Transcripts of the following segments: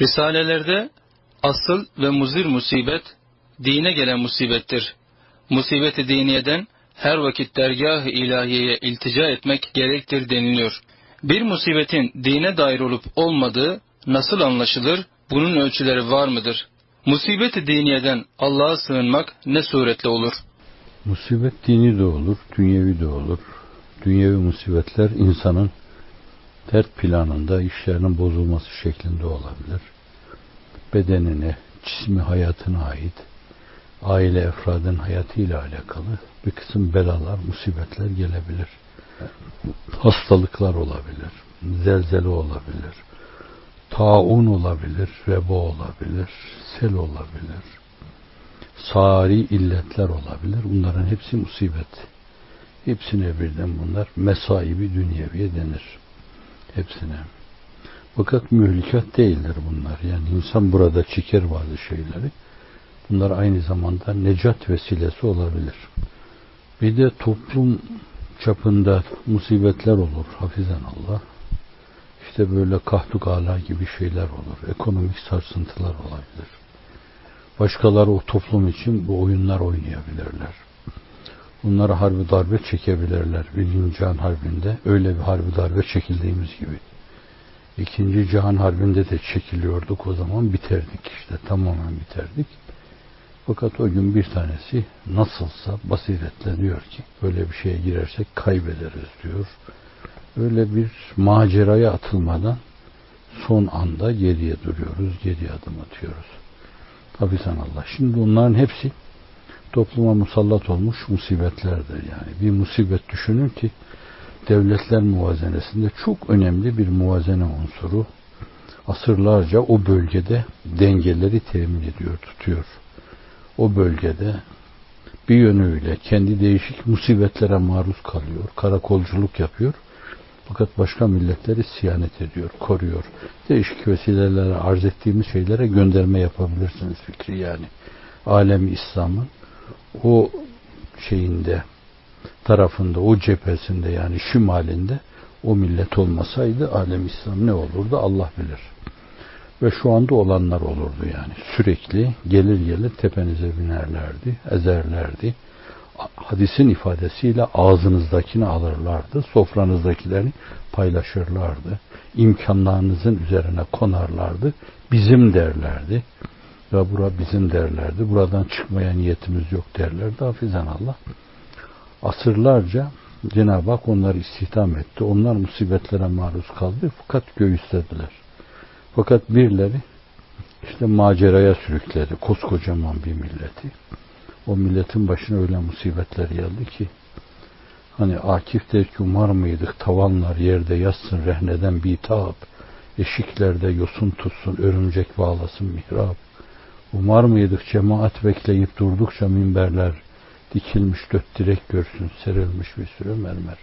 Risalelerde asıl ve muzir musibet dine gelen musibettir. Musibeti diniyeden her vakit dergah-ı ilahiyeye iltica etmek gerektir deniliyor. Bir musibetin dine dair olup olmadığı nasıl anlaşılır? Bunun ölçüleri var mıdır? Musibeti diniyeden Allah'a sığınmak ne suretle olur? Musibet dini de olur, dünyevi de olur. Dünyevi musibetler insanın dert planında işlerinin bozulması şeklinde olabilir. Bedenine, cismi hayatına ait, aile efradın hayatıyla alakalı bir kısım belalar, musibetler gelebilir. Hastalıklar olabilir, zelzele olabilir, taun olabilir, veba olabilir, sel olabilir, sari illetler olabilir. Bunların hepsi musibet. Hepsine birden bunlar mesaibi dünyeviye denir. Hepsine. Fakat mühlikat değildir bunlar. Yani insan burada çeker bazı şeyleri. Bunlar aynı zamanda necat vesilesi olabilir. Bir de toplum çapında musibetler olur hafizan Allah. İşte böyle kahduk ala gibi şeyler olur. Ekonomik sarsıntılar olabilir. Başkaları o toplum için bu oyunlar oynayabilirler. Bunlara harbi darbe çekebilirler. Birinci Cihan Harbi'nde öyle bir harbi darbe çekildiğimiz gibi. İkinci Cihan Harbi'nde de çekiliyorduk o zaman biterdik işte tamamen biterdik. Fakat o gün bir tanesi nasılsa basiretle diyor ki böyle bir şeye girersek kaybederiz diyor. Öyle bir maceraya atılmadan son anda geriye duruyoruz, geriye adım atıyoruz. Hafizan Allah. Şimdi onların hepsi topluma musallat olmuş musibetlerdir yani. Bir musibet düşünün ki devletler muvazenesinde çok önemli bir muvazene unsuru asırlarca o bölgede dengeleri temin ediyor, tutuyor. O bölgede bir yönüyle kendi değişik musibetlere maruz kalıyor, karakolculuk yapıyor. Fakat başka milletleri siyanet ediyor, koruyor. Değişik vesilelerle arz ettiğimiz şeylere gönderme yapabilirsiniz fikri yani. Alemi İslam'ın o şeyinde tarafında, o cephesinde yani şimalinde o millet olmasaydı alem İslam ne olurdu Allah bilir. Ve şu anda olanlar olurdu yani. Sürekli gelir gelir tepenize binerlerdi, ezerlerdi. Hadisin ifadesiyle ağzınızdakini alırlardı, sofranızdakilerini paylaşırlardı. İmkanlarınızın üzerine konarlardı. Bizim derlerdi. Ve bura bizim derlerdi. Buradan çıkmaya niyetimiz yok derlerdi. Hafizan Allah. Asırlarca Cenab-ı Hak onları istihdam etti. Onlar musibetlere maruz kaldı fakat göğüslediler. Fakat birileri işte maceraya sürükledi koskocaman bir milleti. O milletin başına öyle musibetler geldi ki hani Akif der ki umar mıydık tavanlar yerde yatsın rehneden bitap eşiklerde yosun tutsun örümcek bağlasın mihrap umar mıydık cemaat bekleyip durdukça minberler dikilmiş dört direk görsün serilmiş bir sürü mermer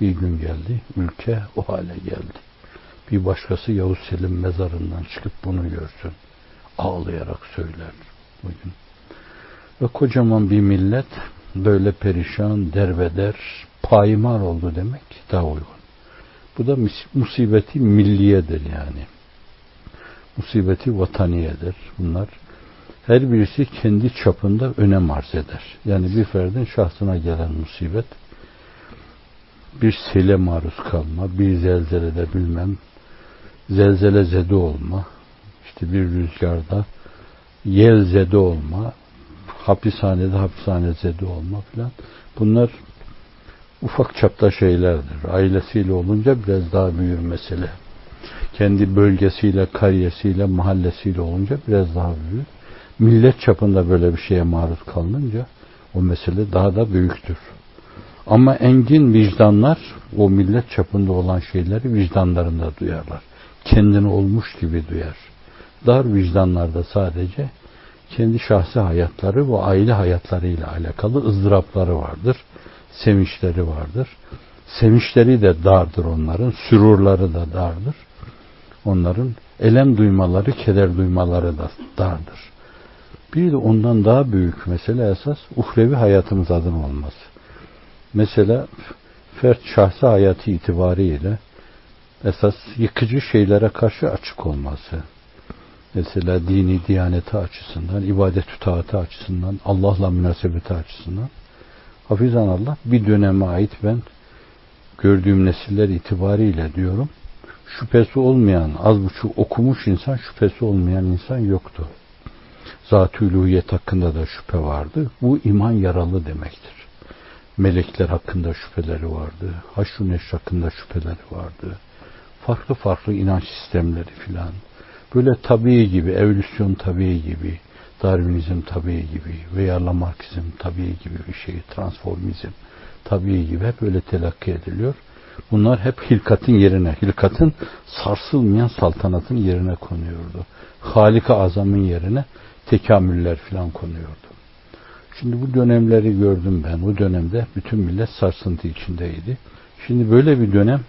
bir gün geldi ülke o hale geldi bir başkası Yavuz Selim mezarından çıkıp bunu görsün. Ağlayarak söyler bugün. Ve kocaman bir millet böyle perişan, derbeder, payimar oldu demek daha uygun. Bu da musibeti milliyedir yani. Musibeti vataniyedir. Bunlar her birisi kendi çapında önem arz eder. Yani bir ferdin şahsına gelen musibet bir sele maruz kalma, bir zelzelede bilmem zelzele zede olma, işte bir rüzgarda yel zede olma, hapishanede hapishane zede olma filan. Bunlar ufak çapta şeylerdir. Ailesiyle olunca biraz daha büyür mesele. Kendi bölgesiyle, kariyesiyle, mahallesiyle olunca biraz daha büyür. Millet çapında böyle bir şeye maruz kalınca o mesele daha da büyüktür. Ama engin vicdanlar o millet çapında olan şeyleri vicdanlarında duyarlar kendini olmuş gibi duyar. Dar vicdanlarda sadece kendi şahsi hayatları ve aile hayatlarıyla alakalı ızdırapları vardır. Sevinçleri vardır. Sevinçleri de dardır onların. Sürurları da dardır. Onların elem duymaları, keder duymaları da dardır. Bir de ondan daha büyük mesele esas uhrevi hayatımız adına olması. Mesela fert şahsi hayatı itibariyle esas yıkıcı şeylere karşı açık olması. Mesela dini diyaneti açısından, ibadet taatı açısından, Allah'la münasebeti açısından hafizan Allah bir döneme ait ben gördüğüm nesiller itibariyle diyorum şüphesi olmayan, az buçuk okumuş insan, şüphesi olmayan insan yoktu. Zat-ı hakkında da şüphe vardı. Bu iman yaralı demektir. Melekler hakkında şüpheleri vardı. Neşr hakkında şüpheleri vardı. Farklı farklı inanç sistemleri filan. Böyle tabii gibi, evolüsyon tabii gibi, Darwinizm tabii gibi veya Lamarckizm tabii gibi bir şey, transformizm tabii gibi hep öyle telakki ediliyor. Bunlar hep hilkatın yerine, hilkatın sarsılmayan saltanatın yerine konuyordu. Halika azamın yerine tekamüller filan konuyordu. Şimdi bu dönemleri gördüm ben. Bu dönemde bütün millet sarsıntı içindeydi. Şimdi böyle bir dönem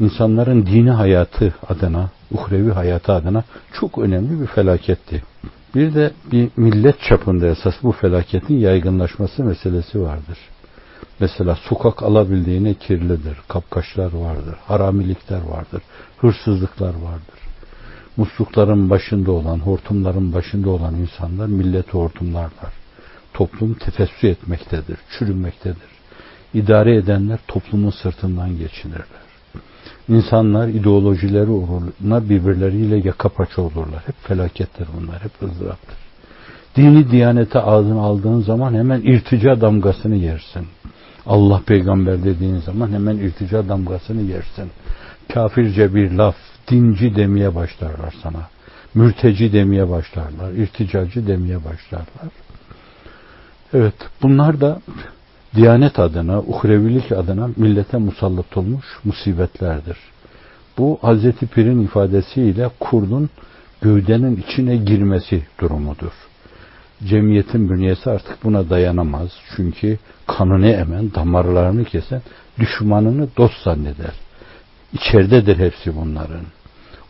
insanların dini hayatı adına, uhrevi hayatı adına çok önemli bir felaketti. Bir de bir millet çapında esas bu felaketin yaygınlaşması meselesi vardır. Mesela sokak alabildiğine kirlidir, kapkaçlar vardır, haramilikler vardır, hırsızlıklar vardır. Muslukların başında olan, hortumların başında olan insanlar milleti hortumlarlar. Toplum tefessü etmektedir, çürümektedir. İdare edenler toplumun sırtından geçinirler. İnsanlar ideolojileri uğruna birbirleriyle yaka paça olurlar. Hep felakettir bunlar, hep ızdıraptır. Dini diyanete ağzına aldığın zaman hemen irtica damgasını yersin. Allah peygamber dediğin zaman hemen irtica damgasını yersin. Kafirce bir laf, dinci demeye başlarlar sana. Mürteci demeye başlarlar, irticacı demeye başlarlar. Evet, bunlar da Diyanet adına, uhrevilik adına millete musallat olmuş musibetlerdir. Bu Hazreti Pir'in ifadesiyle kurdun gövdenin içine girmesi durumudur. Cemiyetin bünyesi artık buna dayanamaz. Çünkü kanını emen, damarlarını kesen, düşmanını dost zanneder. İçeridedir hepsi bunların.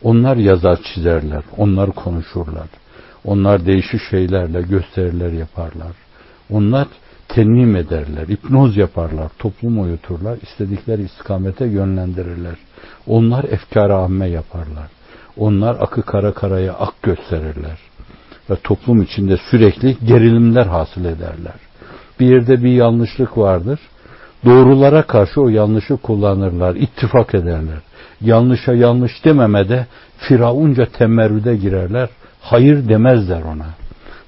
Onlar yazar çizerler, onlar konuşurlar. Onlar değişik şeylerle gösteriler yaparlar. Onlar tenmim ederler, hipnoz yaparlar, toplum uyuturlar, istedikleri istikamete yönlendirirler. Onlar efkar amme yaparlar. Onlar akı kara karaya ak gösterirler. Ve toplum içinde sürekli gerilimler hasıl ederler. Bir yerde bir yanlışlık vardır. Doğrulara karşı o yanlışı kullanırlar, ittifak ederler. Yanlışa yanlış dememede firavunca temerrüde girerler. Hayır demezler ona.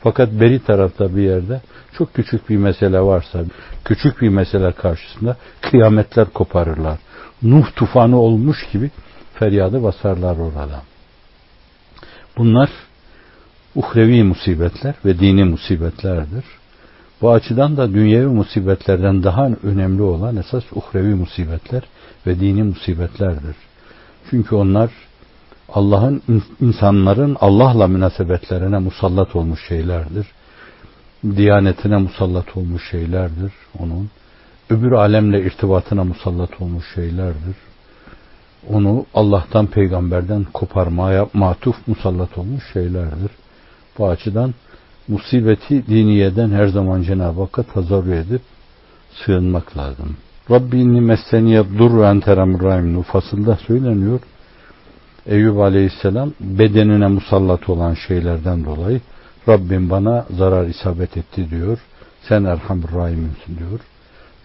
Fakat beri tarafta bir yerde çok küçük bir mesele varsa, küçük bir mesele karşısında kıyametler koparırlar. Nuh tufanı olmuş gibi feryadı basarlar orada. Bunlar uhrevi musibetler ve dini musibetlerdir. Bu açıdan da dünyevi musibetlerden daha önemli olan esas uhrevi musibetler ve dini musibetlerdir. Çünkü onlar Allah'ın insanların Allah'la münasebetlerine musallat olmuş şeylerdir. Diyanetine musallat olmuş şeylerdir onun. Öbür alemle irtibatına musallat olmuş şeylerdir. Onu Allah'tan peygamberden koparmaya matuf musallat olmuş şeylerdir. Bu açıdan musibeti diniyeden her zaman Cenab-ı Hakk'a tazarru edip sığınmak lazım. Rabbi inni messeniye dur ve enteremur rahim fasılda söyleniyor. Eyüp Aleyhisselam bedenine musallat olan şeylerden dolayı Rabbim bana zarar isabet etti diyor. Sen Erhamur Rahim'imsin diyor.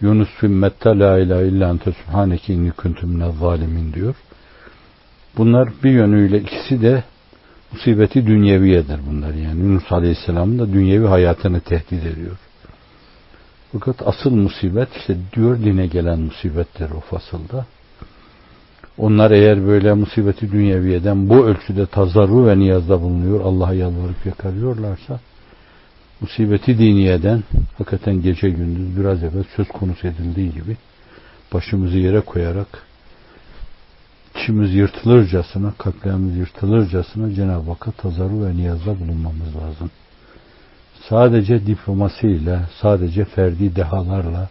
Yunus fümmette la ilahe illa ente subhaneke inni kuntum zalimin diyor. Bunlar bir yönüyle ikisi de musibeti dünyeviyedir bunlar yani. Yunus Aleyhisselam'ın da dünyevi hayatını tehdit ediyor. Fakat asıl musibet işte diyor dine gelen musibetler o fasılda. Onlar eğer böyle musibeti dünyeviyeden bu ölçüde tazarru ve niyazda bulunuyor, Allah'a yalvarıp yakarıyorlarsa, musibeti diniyeden hakikaten gece gündüz biraz evvel söz konusu edildiği gibi başımızı yere koyarak içimiz yırtılırcasına, kalplerimiz yırtılırcasına Cenab-ı Hakk'a tazarru ve niyazda bulunmamız lazım. Sadece diplomasiyle, sadece ferdi dehalarla,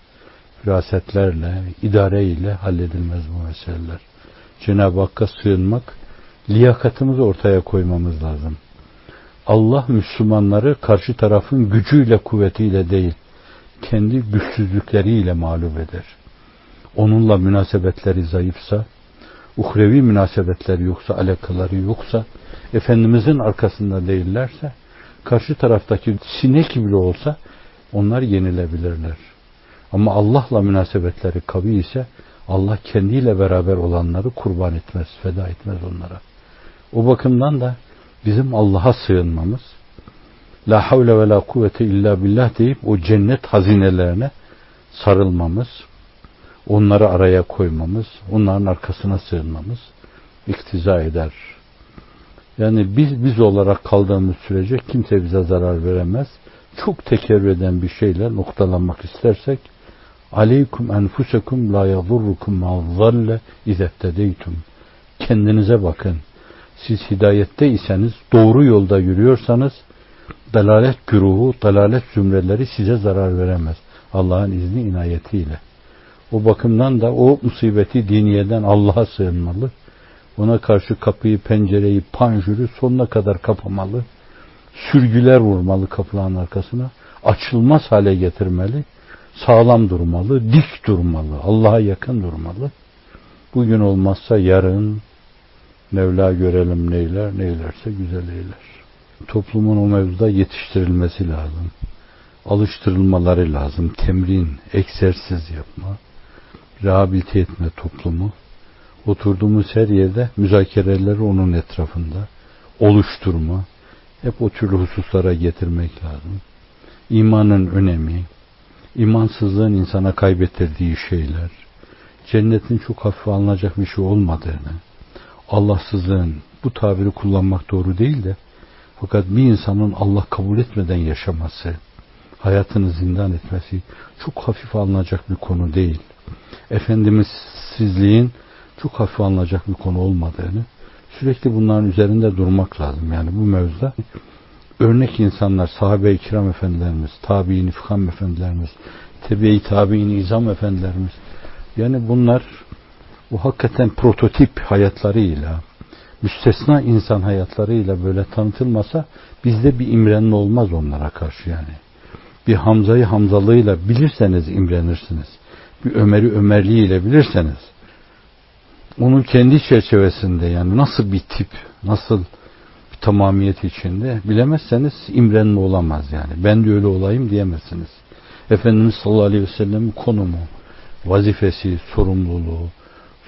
firasetlerle, idareyle halledilmez bu meseleler. Cenab-ı Hakk'a sığınmak, liyakatımızı ortaya koymamız lazım. Allah Müslümanları karşı tarafın gücüyle, kuvvetiyle değil, kendi güçsüzlükleriyle mağlup eder. Onunla münasebetleri zayıfsa, uhrevi münasebetleri yoksa, alakaları yoksa, Efendimizin arkasında değillerse karşı taraftaki sinek bile olsa onlar yenilebilirler. Ama Allah'la münasebetleri kavi ise Allah kendiyle beraber olanları kurban etmez, feda etmez onlara. O bakımdan da bizim Allah'a sığınmamız, La havle ve la kuvvete illa billah deyip o cennet hazinelerine sarılmamız, onları araya koymamız, onların arkasına sığınmamız iktiza eder. Yani biz biz olarak kaldığımız sürece kimse bize zarar veremez. Çok tekerrür eden bir şeyle noktalanmak istersek Aleykum enfusekum la yadurrukum ma zalle izettedeytum. Kendinize bakın. Siz hidayetteyseniz, doğru yolda yürüyorsanız dalalet güruhu, dalalet zümreleri size zarar veremez. Allah'ın izni inayetiyle. O bakımdan da o musibeti diniyeden Allah'a sığınmalı. Ona karşı kapıyı, pencereyi, panjürü sonuna kadar kapamalı. Sürgüler vurmalı kapıların arkasına. Açılmaz hale getirmeli. Sağlam durmalı, dik durmalı, Allah'a yakın durmalı. Bugün olmazsa yarın Mevla görelim neyler, neylerse güzel eyler. Toplumun o mevzuda yetiştirilmesi lazım. Alıştırılmaları lazım. Temrin, egzersiz yapma, rehabilite etme toplumu. Oturduğumuz her yerde müzakereleri onun etrafında oluşturma, hep o türlü hususlara getirmek lazım. İmanın önemi, imansızlığın insana kaybettirdiği şeyler, cennetin çok hafif alınacak bir şey olmadığını, Allahsızlığın bu tabiri kullanmak doğru değil de fakat bir insanın Allah kabul etmeden yaşaması, hayatını zindan etmesi çok hafif alınacak bir konu değil. Efendimiz sizliğin çok hafif alınacak bir konu olmadığını sürekli bunların üzerinde durmak lazım. Yani bu mevzuda örnek insanlar, sahabe-i kiram efendilerimiz, tabi'in ifham efendilerimiz, tebe-i tabi'in izam efendilerimiz. Yani bunlar bu hakikaten prototip hayatlarıyla, müstesna insan hayatlarıyla böyle tanıtılmasa bizde bir imrenme olmaz onlara karşı yani. Bir Hamza'yı Hamzalığıyla bilirseniz imrenirsiniz. Bir Ömer'i Ömerliğiyle bilirseniz onun kendi çerçevesinde yani nasıl bir tip, nasıl bir tamamiyet içinde bilemezseniz imrenme olamaz yani. Ben de öyle olayım diyemezsiniz. Efendimiz sallallahu aleyhi ve sellem konumu, vazifesi, sorumluluğu,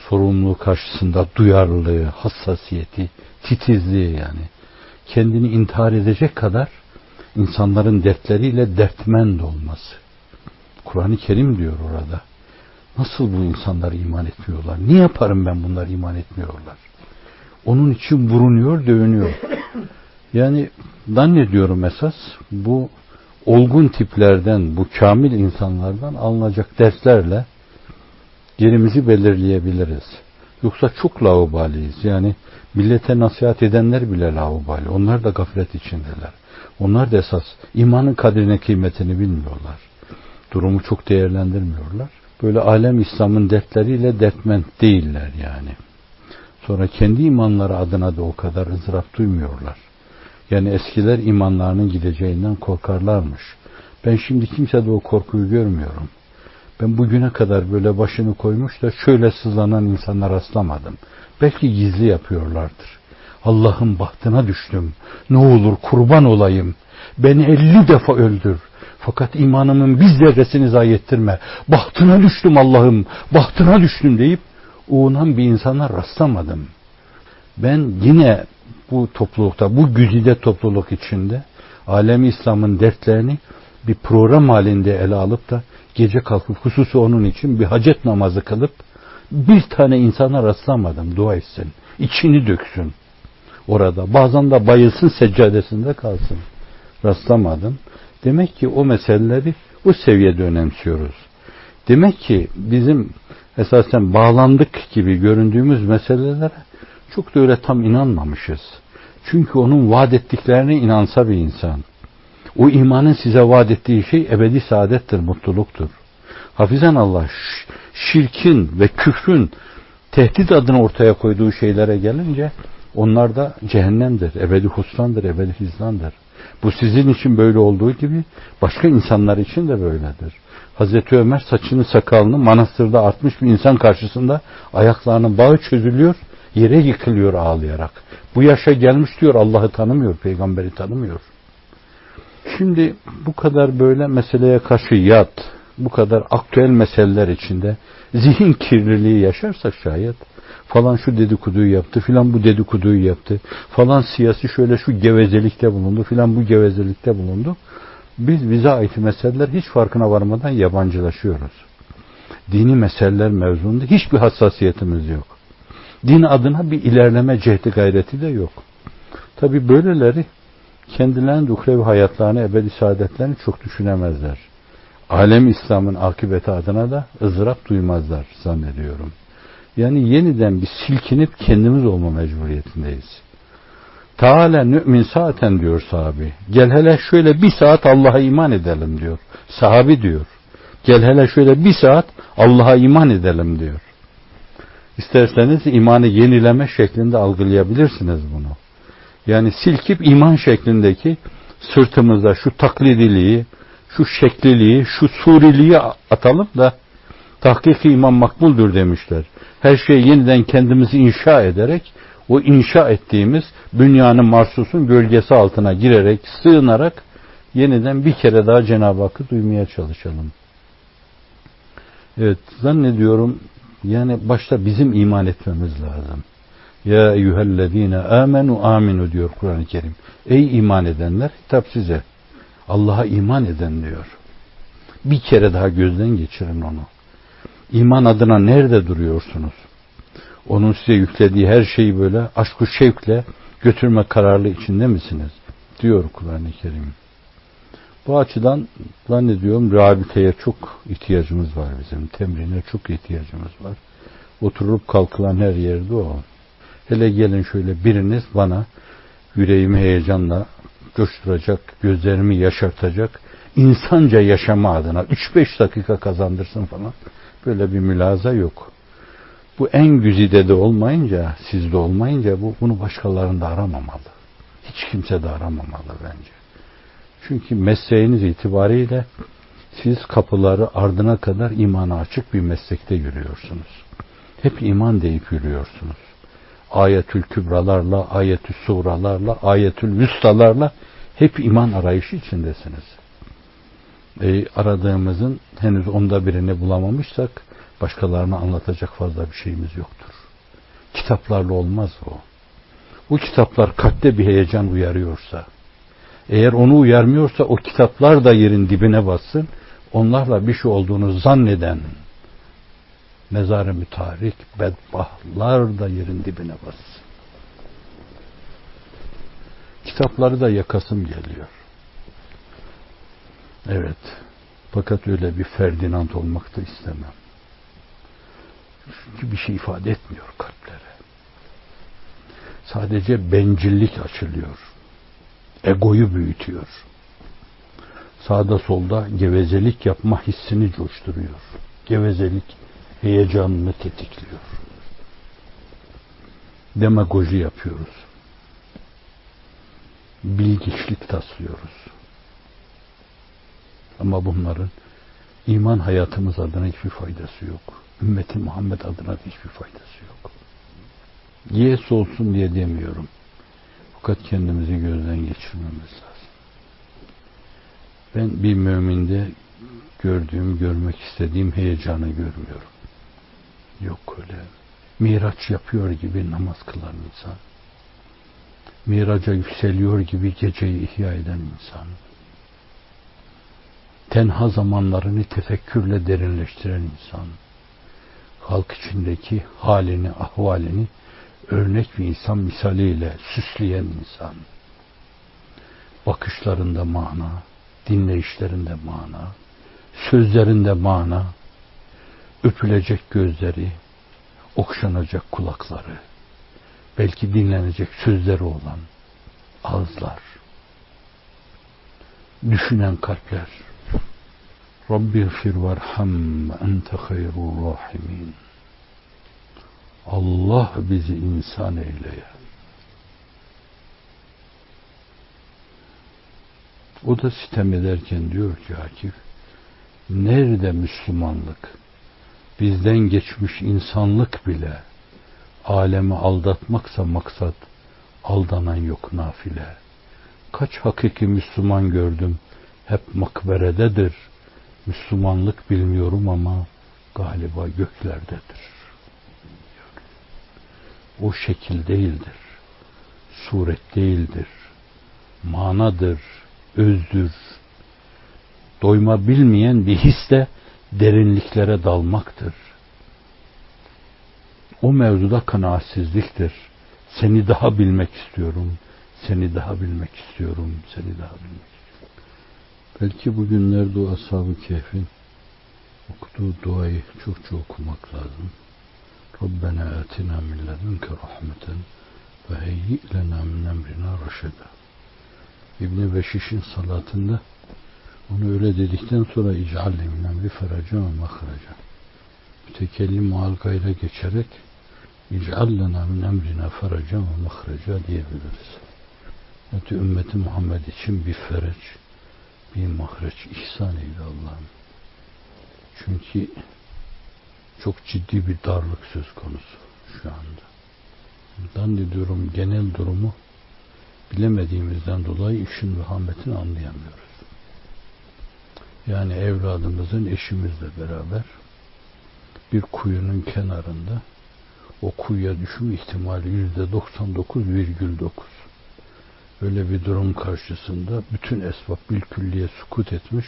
sorumluluğu karşısında duyarlılığı, hassasiyeti, titizliği yani. Kendini intihar edecek kadar insanların dertleriyle dertmend olması. Kur'an-ı Kerim diyor orada. Nasıl bu insanlar iman etmiyorlar? Ne yaparım ben bunlar iman etmiyorlar? Onun için vurunuyor, dövünüyor. Yani zannediyorum esas bu olgun tiplerden, bu kamil insanlardan alınacak derslerle yerimizi belirleyebiliriz. Yoksa çok laubaliyiz. Yani millete nasihat edenler bile laubali. Onlar da gaflet içindeler. Onlar da esas imanın kadrine kıymetini bilmiyorlar. Durumu çok değerlendirmiyorlar. Böyle alem İslam'ın dertleriyle dertmen değiller yani. Sonra kendi imanları adına da o kadar ızdırap duymuyorlar. Yani eskiler imanlarının gideceğinden korkarlarmış. Ben şimdi kimsede o korkuyu görmüyorum. Ben bugüne kadar böyle başını koymuş da şöyle sızlanan insanlar rastlamadım. Belki gizli yapıyorlardır. Allah'ın bahtına düştüm. Ne olur kurban olayım. Beni elli defa öldür. Fakat imanımın bir zerresini zayi ettirme. Bahtına düştüm Allah'ım. Bahtına düştüm deyip uğunan bir insana rastlamadım. Ben yine bu toplulukta, bu güzide topluluk içinde alemi İslam'ın dertlerini bir program halinde ele alıp da gece kalkıp hususu onun için bir hacet namazı kılıp bir tane insana rastlamadım dua etsin. içini döksün orada. Bazen de bayılsın seccadesinde kalsın. Rastlamadım. Demek ki o meseleleri o seviyede önemsiyoruz. Demek ki bizim esasen bağlandık gibi göründüğümüz meselelere çok da öyle tam inanmamışız. Çünkü onun vaat ettiklerine inansa bir insan, o imanın size vaat ettiği şey ebedi saadettir, mutluluktur. Hafizan Allah şirkin ve küfrün tehdit adını ortaya koyduğu şeylere gelince onlar da cehennemdir, ebedi husrandır, ebedi hizlandır. Bu sizin için böyle olduğu gibi başka insanlar için de böyledir. Hazreti Ömer saçını sakalını manastırda artmış bir insan karşısında ayaklarının bağı çözülüyor, Yere yıkılıyor ağlayarak. Bu yaşa gelmiş diyor Allah'ı tanımıyor, peygamberi tanımıyor. Şimdi bu kadar böyle meseleye karşı yat, bu kadar aktüel meseleler içinde zihin kirliliği yaşarsak şayet falan şu dedikoduyu yaptı, filan bu dedikoduyu yaptı, falan siyasi şöyle şu gevezelikte bulundu, filan bu gevezelikte bulundu. Biz bize ait meseleler hiç farkına varmadan yabancılaşıyoruz. Dini meseleler mevzunda hiçbir hassasiyetimiz yok. Din adına bir ilerleme cehdi gayreti de yok. Tabi böyleleri kendilerinin uhrevi hayatlarını, ebedi saadetlerini çok düşünemezler. Alem İslam'ın akıbeti adına da ızdırap duymazlar zannediyorum. Yani yeniden bir silkinip kendimiz olma mecburiyetindeyiz. Teala nü'min saaten diyor sahabi. Gel hele şöyle bir saat Allah'a iman edelim diyor. Sahabi diyor. Gel hele şöyle bir saat Allah'a iman edelim diyor. İsterseniz imanı yenileme şeklinde algılayabilirsiniz bunu. Yani silkip iman şeklindeki sırtımıza şu taklidiliği, şu şekliliği, şu suriliği atalım da tahkiki iman makbuldür demişler. Her şeyi yeniden kendimizi inşa ederek o inşa ettiğimiz dünyanın marsusun gölgesi altına girerek, sığınarak yeniden bir kere daha Cenab-ı Hakk'ı duymaya çalışalım. Evet, zannediyorum yani başta bizim iman etmemiz lazım. Ya eyyühellezine amenu aminu diyor Kur'an-ı Kerim. Ey iman edenler hitap size. Allah'a iman eden diyor. Bir kere daha gözden geçirin onu. İman adına nerede duruyorsunuz? Onun size yüklediği her şeyi böyle aşk-ı şevkle götürme kararlı içinde misiniz? Diyor Kur'an-ı Kerim. Bu açıdan zannediyorum rabiteye çok ihtiyacımız var bizim. Temrine çok ihtiyacımız var. Oturup kalkılan her yerde o. Hele gelin şöyle biriniz bana yüreğimi heyecanla coşturacak, gözlerimi yaşartacak, insanca yaşama adına 3-5 dakika kazandırsın falan. Böyle bir mülaza yok. Bu en güzide de olmayınca, sizde olmayınca bu bunu başkalarında aramamalı. Hiç kimse de aramamalı bence. Çünkü mesleğiniz itibariyle siz kapıları ardına kadar imana açık bir meslekte yürüyorsunuz. Hep iman deyip yürüyorsunuz. Ayetül kübralarla, ayetül suralarla, ayetül vüstalarla hep iman arayışı içindesiniz. E, aradığımızın henüz onda birini bulamamışsak başkalarına anlatacak fazla bir şeyimiz yoktur. Kitaplarla olmaz o. Bu kitaplar kalpte bir heyecan uyarıyorsa, eğer onu uyarmıyorsa o kitaplar da yerin dibine bassın, onlarla bir şey olduğunu zanneden mezarı mütarik bedbahlar da yerin dibine bassın. Kitapları da yakasım geliyor. Evet. Fakat öyle bir Ferdinand olmak da istemem. Çünkü bir şey ifade etmiyor kalplere. Sadece bencillik açılıyor. Egoyu büyütüyor. Sağda solda gevezelik yapma hissini coşturuyor. Gevezelik heyecanını tetikliyor. Demagoji yapıyoruz. Bilgiçlik taslıyoruz. Ama bunların iman hayatımız adına hiçbir faydası yok. Ümmeti Muhammed adına hiçbir faydası yok. Yes olsun diye demiyorum. Fakat kendimizi gözden geçirmemiz lazım. Ben bir müminde gördüğüm, görmek istediğim heyecanı görmüyorum. Yok öyle. Miraç yapıyor gibi namaz kılan insan. Miraca yükseliyor gibi geceyi ihya eden insan. Tenha zamanlarını tefekkürle derinleştiren insan. Halk içindeki halini, ahvalini örnek bir insan misaliyle süsleyen insan. Bakışlarında mana, dinleyişlerinde mana, sözlerinde mana, öpülecek gözleri, okşanacak kulakları, belki dinlenecek sözleri olan ağızlar, düşünen kalpler. Rabbi fir verham ente hayrul rahimin. Allah bizi insan eyleye. O da sitem ederken diyor ki Akif, nerede Müslümanlık? Bizden geçmiş insanlık bile alemi aldatmaksa maksat, aldanan yok nafile. Kaç hakiki Müslüman gördüm, hep makberededir. Müslümanlık bilmiyorum ama galiba göklerdedir. O şekil değildir. Suret değildir. Manadır, özdür. Doyma bilmeyen bir hisle derinliklere dalmaktır. O mevzuda kanaatsizliktir. Seni daha bilmek istiyorum. Seni daha bilmek istiyorum. Seni daha bilmek istiyorum. Belki bugünlerde o ashab-ı kehfin okuduğu duayı çokça okumak lazım. Rabbena atina min ledunke rahmeten ve heyyi lena min emrina raşeda. İbni Beşiş'in salatında onu öyle dedikten sonra ic'alli min emri feraca ve mahraca. Mütekellim mual gayra geçerek ic'al lena min emrina feraca ve mahraca diyebiliriz. Ümmeti Muhammed için bir fereç, bir mahreç ihsan eyle Allah'ım. Çünkü çok ciddi bir darlık söz konusu şu anda. Zannediyorum genel durumu bilemediğimizden dolayı işin vehametini anlayamıyoruz. Yani evladımızın eşimizle beraber bir kuyunun kenarında o kuyuya düşme ihtimali yüzde 99,9. Öyle bir durum karşısında bütün esbab bir külliye sukut etmiş.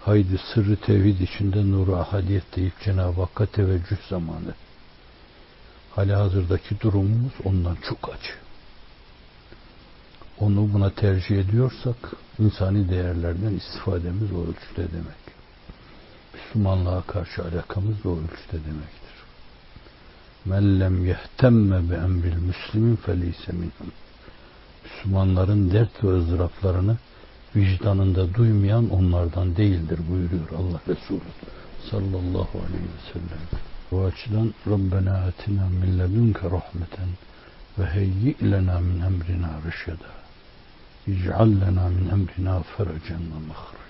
Haydi sırrı tevhid içinde nuru ahadiyet deyip Cenab-ı Hakk'a teveccüh zamanı. Hali hazırdaki durumumuz ondan çok acı. Onu buna tercih ediyorsak insani değerlerden istifademiz o ölçüde demek. Müslümanlığa karşı alakamız o ölçüde demektir. Men lem yehtemme bi emril müslimin feleyse minhum. Müslümanların dert ve ızdıraplarını vicdanında duymayan onlardan değildir buyuruyor Allah Resulü sallallahu aleyhi ve sellem. Bu açıdan Rabbena atina min ledunke rahmeten ve heyyi lena min emrina rışeda. İc'al lena min emrina feracen ve mahraca.